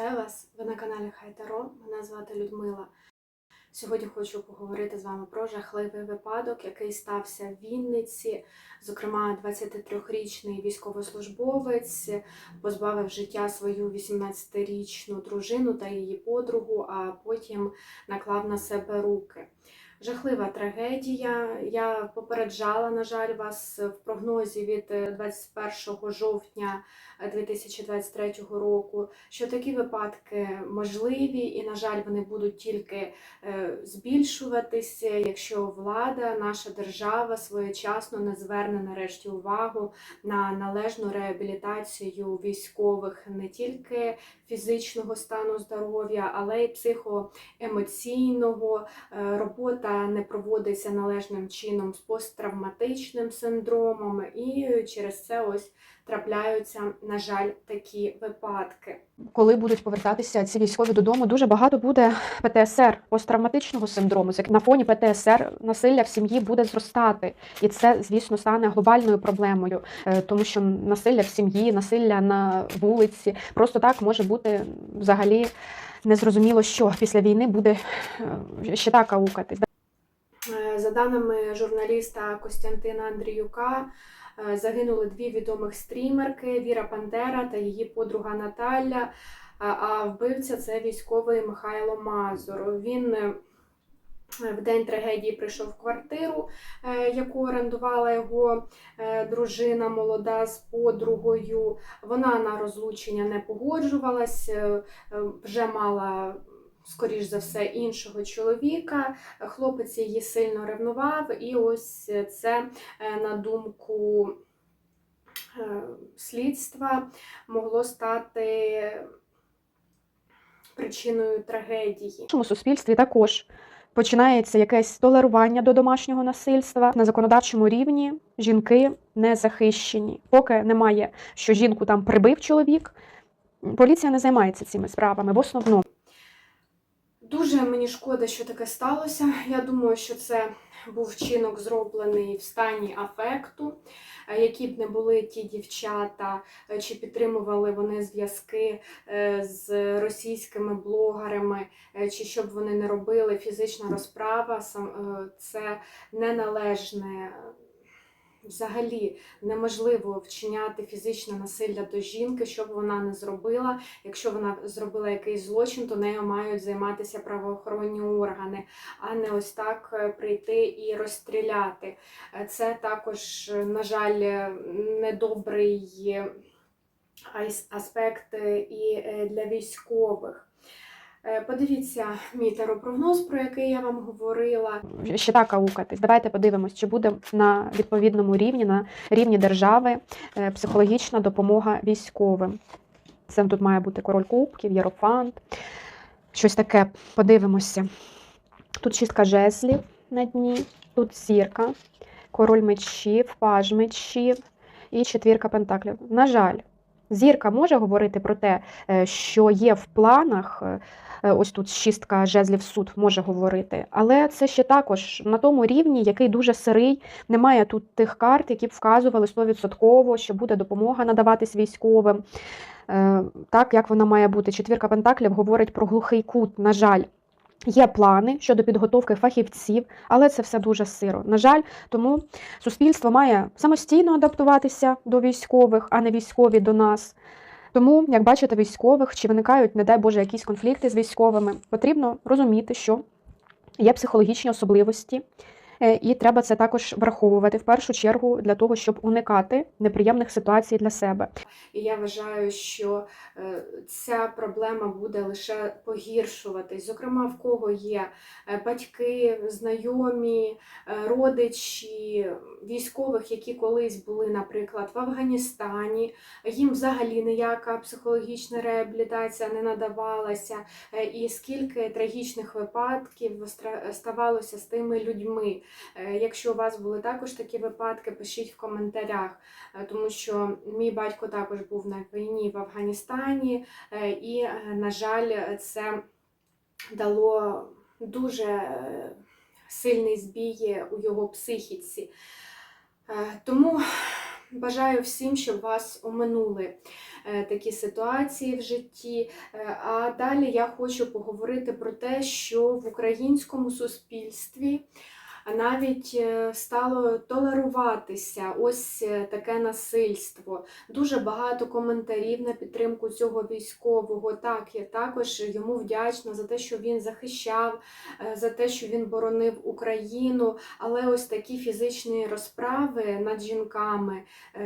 Вітаю вас! Ви на каналі Хайтаро. Мене звати Людмила. Сьогодні хочу поговорити з вами про жахливий випадок, який стався в Вінниці. Зокрема, 23-річний військовослужбовець позбавив життя свою 18-річну дружину та її подругу, а потім наклав на себе руки. Жахлива трагедія. Я попереджала, на жаль, вас в прогнозі від е, 21 жовтня 2023 року, що такі випадки можливі, і, на жаль, вони будуть тільки е, збільшуватися, якщо влада, наша держава своєчасно не зверне нарешті увагу на належну реабілітацію військових не тільки фізичного стану здоров'я, але й психоемоційного. Е, Робота не проводиться належним чином з посттравматичним синдромом, і через це ось трапляються, на жаль, такі випадки. коли будуть повертатися ці військові додому, дуже багато буде ПТСР, посттравматичного синдрому. На фоні ПТСР насилля в сім'ї буде зростати, і це, звісно, стане глобальною проблемою, Е, тому що насилля в сім'ї, насилля на вулиці просто так може бути взагалі незрозуміло, що після війни буде е, ще так аукати. За даними журналіста Костянтина Андріюка, е, загинули дві відомих стрімерки Віра Пантера та її подруга Наталя. А- вбивця це військовий Михайло Мазур. Він е, в день трагедії прийшов в квартиру, е, яку орендувала його дружина молода з подругою. Вона на розлучення не погоджувалась, вже мала. Скоріш за все, іншого чоловіка. Хлопець її сильно ревнував, і ось це, е, на думку е, слідства, могло стати причиною трагедії. В нашому суспільстві також починається якесь толерування до домашнього насильства на законодавчому рівні. Жінки не захищені. Поки немає, що жінку там прибив чоловік. Поліція не займається цими справами в основному. Дуже мені шкода, що таке сталося. Я думаю, що це був вчинок зроблений в стані афекту. Е, Які б не були ті дівчата, е, чи підтримували вони зв'язки е, з російськими блогерами, чи що б вони не робили, фізична розправа це неналежне. Взагалі неможливо вчиняти фізичне насилля до жінки, що б вона не зробила. Якщо вона зробила якийсь злочин, то нею мають займатися правоохоронні органи, а не ось так е, прийти і розстріляти. Е, Це також, е, на жаль, недобрий аспект і для військових. Е, Подивіться мій теропрогноз, про який я вам говорила. Ще так аукатись. Давайте подивимось, чи буде на відповідному рівні, на рівні держави е, психологічна допомога військовим. Це тут має бути король кубків, єрофант. Щось таке. Подивимося. Тут шістка жезлів на дні, тут зірка, король мечів, паж мечів і четвірка пентаклів. На жаль, зірка може говорити про те, е, що є в планах. е, е, Ось тут шістка жезлів суд може говорити, але це ще також на тому рівні, який дуже сирий. Немає тут тих карт, які б вказували 100%, що буде допомога надаватись військовим. Так як вона має бути. Четвірка пентаклів говорить про глухий кут. На жаль, є плани щодо підготовки фахівців, але це все дуже сиро. На жаль, тому суспільство має самостійно адаптуватися до військових, а не військові до нас. Тому, як бачите, військових чи виникають, не дай Боже, якісь конфлікти з військовими, потрібно розуміти, що є психологічні особливості, і треба це також враховувати в першу чергу для того, щоб уникати неприємних ситуацій для себе. І я вважаю, що е, ця проблема буде лише погіршуватись. Зокрема, в кого є е, батьки, знайомі, е, родичі військових, які колись були, наприклад, в Афганістані, їм взагалі ніяка психологічна реабілітація не надавалася. Е, І скільки трагічних випадків ставалося з тими людьми. Е, Якщо у вас були також такі випадки, пишіть в коментарях. Е, тому що мій батько також був на війні в Афганістані, е, і, на жаль, це дало дуже сильний збій у його психіці. Тому Бажаю всім, щоб вас оминули такі ситуації в житті. А далі я хочу поговорити про те, що в українському суспільстві навіть е, стало толеруватися ось е, таке насильство. Дуже багато коментарів на підтримку цього військового. Так, я також йому вдячна за те, що він захищав, е, за те, що він боронив Україну. Але ось такі фізичні розправи над жінками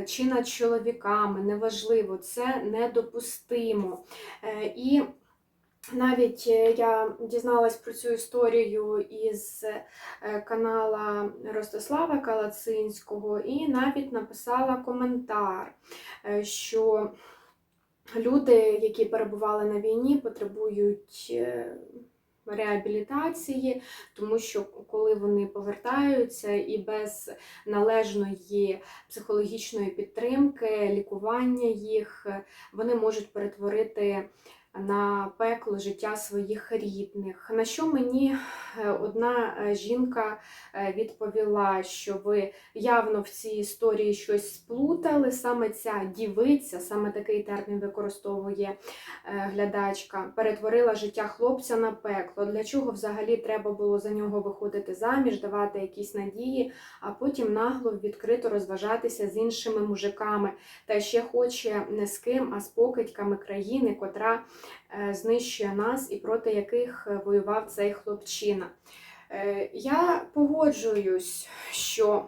чи над чоловіками, неважливо, це недопустимо. І навіть е, я дізналась про цю історію із е, канала Ростислава Калацинського і навіть написала коментар, е, що люди, які перебували на війні, потребують реабілітації, тому що коли вони повертаються і без належної психологічної підтримки, лікування їх, вони можуть перетворити на пекло життя своїх рідних. На що мені е, одна е, жінка е, відповіла, що ви явно в цій історії щось сплутали. Саме ця дівиця, саме такий термін використовує глядачка, перетворила життя хлопця на пекло. Для чого взагалі треба було за нього виходити заміж, давати якісь надії, а потім нагло відкрито розважатися з іншими мужиками, та ще хоче не з ким, а з покидьками країни, котра знищує нас і проти яких е, воював цей хлопчина. Е, Я погоджуюсь, що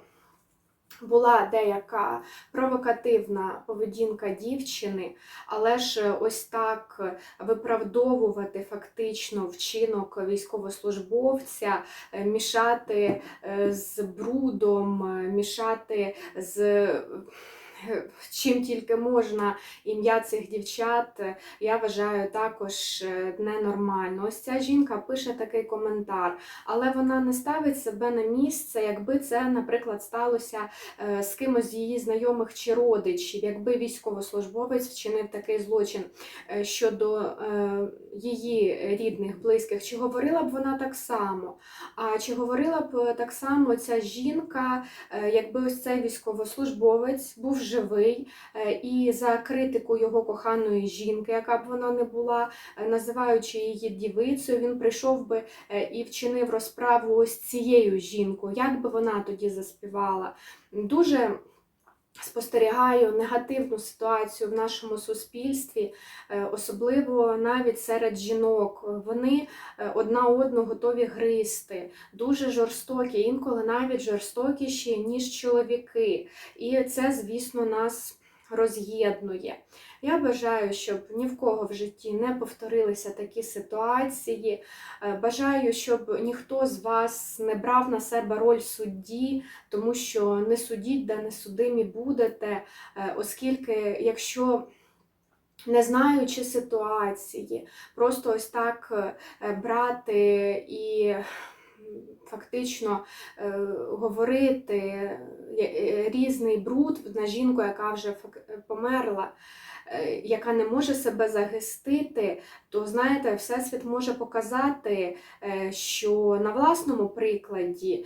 була деяка провокативна поведінка дівчини, але ж ось так виправдовувати фактично вчинок військовослужбовця, е, мішати е, з брудом, е, мішати з е, чим тільки можна ім'я цих дівчат, е, я вважаю також е, ненормально. Ось ця жінка пише такий коментар, але вона не ставить себе на місце, якби це, наприклад, сталося е, з кимось з її знайомих чи родичів, якби військовослужбовець вчинив такий злочин щодо її рідних, близьких, чи говорила б вона так само? А чи говорила б так само ця жінка, якби ось цей військовослужбовець був живий, е, і за критику його коханої жінки, яка б вона не була, е, називаючи її дівицею, він прийшов би е, і вчинив розправу ось цією жінкою. Як би вона тоді заспівала? Дуже спостерігаю негативну ситуацію в нашому суспільстві, е, особливо навіть серед жінок. Вони е, одна одну готові гризти, дуже жорстокі, інколи навіть жорстокіші, ніж чоловіки. І це, звісно, нас роз'єднує. Я бажаю, щоб ні в кого в житті не повторилися такі ситуації. Е, Бажаю, щоб ніхто з вас не брав на себе роль судді, тому що не судіть, да не судимі будете, е, оскільки якщо не знаючи ситуації, просто ось так е, брати і фактично е, говорити е, е, різний бруд на жінку, яка вже померла, яка не може себе захистити, то знаєте, Всесвіт може показати, що на власному прикладі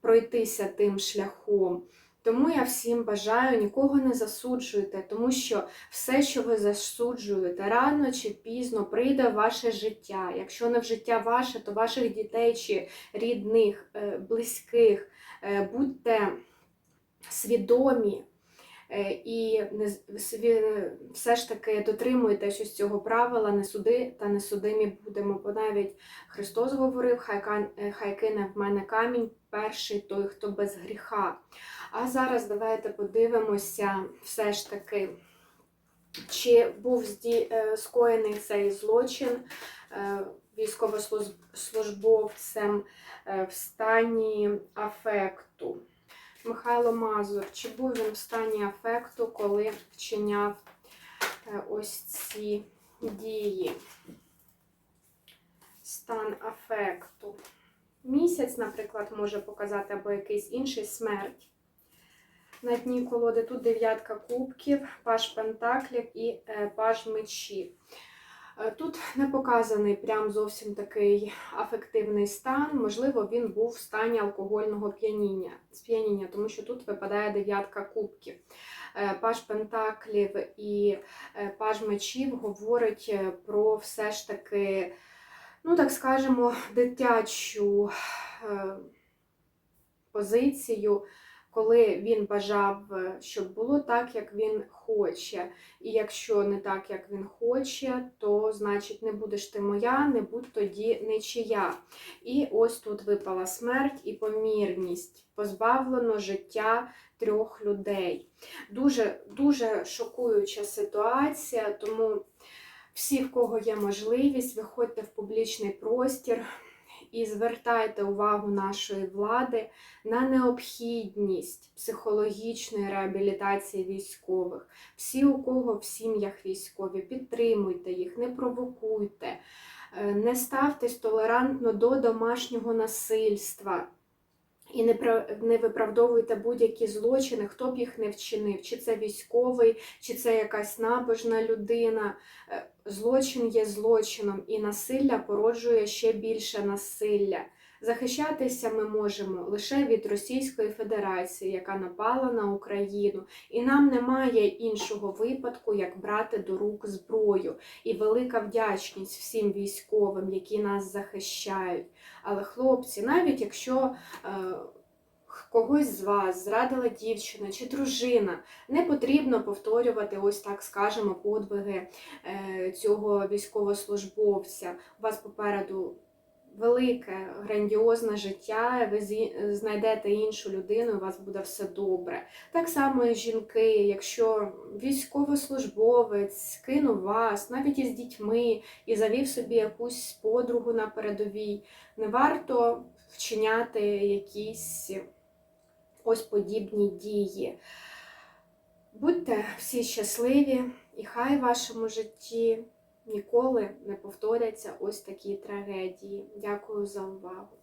пройтися тим шляхом. Тому я всім бажаю, нікого не засуджуйте, тому що все, що ви засуджуєте, рано чи пізно прийде в ваше життя. Якщо не в життя ваше, то ваших дітей чи рідних, е, близьких. Е, Будьте свідомі і не з- сві- все ж таки дотримуйтесь цього правила не суди та не судимі будемо. Бо навіть Христос говорив, е, хай кине в мене камінь перший той, хто без гріха. А зараз давайте подивимося все ж таки, чи був е, скоєний цей злочин е, військовослужбовцем е, в стані афекту. Михайло Мазур, чи був він в стані афекту, коли вчиняв е, ось ці дії? Стан афекту. Місяць, наприклад, може показати або якийсь інший смерть. На дні колоди тут дев'ятка кубків, паж пентаклів і е, паж мечів. Е, Тут не показаний прям зовсім такий афективний стан. Можливо, він був в стані алкогольного п'яніння, сп'яніння, тому що тут випадає дев'ятка кубків. Е, Паж Пентаклів і е, Паж мечів говорить про все ж таки, ну так скажемо, дитячу позицію, коли він бажав, е, щоб було так, як він хоче. І якщо не так, як він хоче, то значить не будеш ти моя, не будь тоді нічия. І ось тут випала смерть і помірність, позбавлено життя трьох людей. Дуже, дуже шокуюча ситуація, тому всі, в кого є можливість, виходьте в публічний простір і звертайте увагу нашої влади на необхідність психологічної реабілітації військових. Всі, у кого в сім'ях військові, підтримуйте їх, не провокуйте, е, не ставтесь толерантно до домашнього насильства. І не про не виправдовуйте будь-які злочини, хто б їх не вчинив, чи це військовий, чи це якась набожна людина. Е, Злочин є злочином, і насилля породжує ще більше насилля. Захищатися ми можемо лише від Російської Федерації, яка напала на Україну, і нам немає іншого випадку, як брати до рук зброю. І велика вдячність всім військовим, які нас захищають. Але хлопці, навіть якщо е, когось з вас зрадила дівчина чи дружина, не потрібно повторювати ось так скажемо подвиги е, цього військовослужбовця. У вас попереду велике, грандіозне життя, ви знайдете іншу людину, у вас буде все добре. Так само і жінки, якщо військовослужбовець кинув вас, навіть із дітьми, і завів собі якусь подругу на передовій, не варто вчиняти якісь ось подібні дії. Будьте всі щасливі, і хай в вашому житті ніколи не повторяться ось такі трагедії. Дякую за увагу.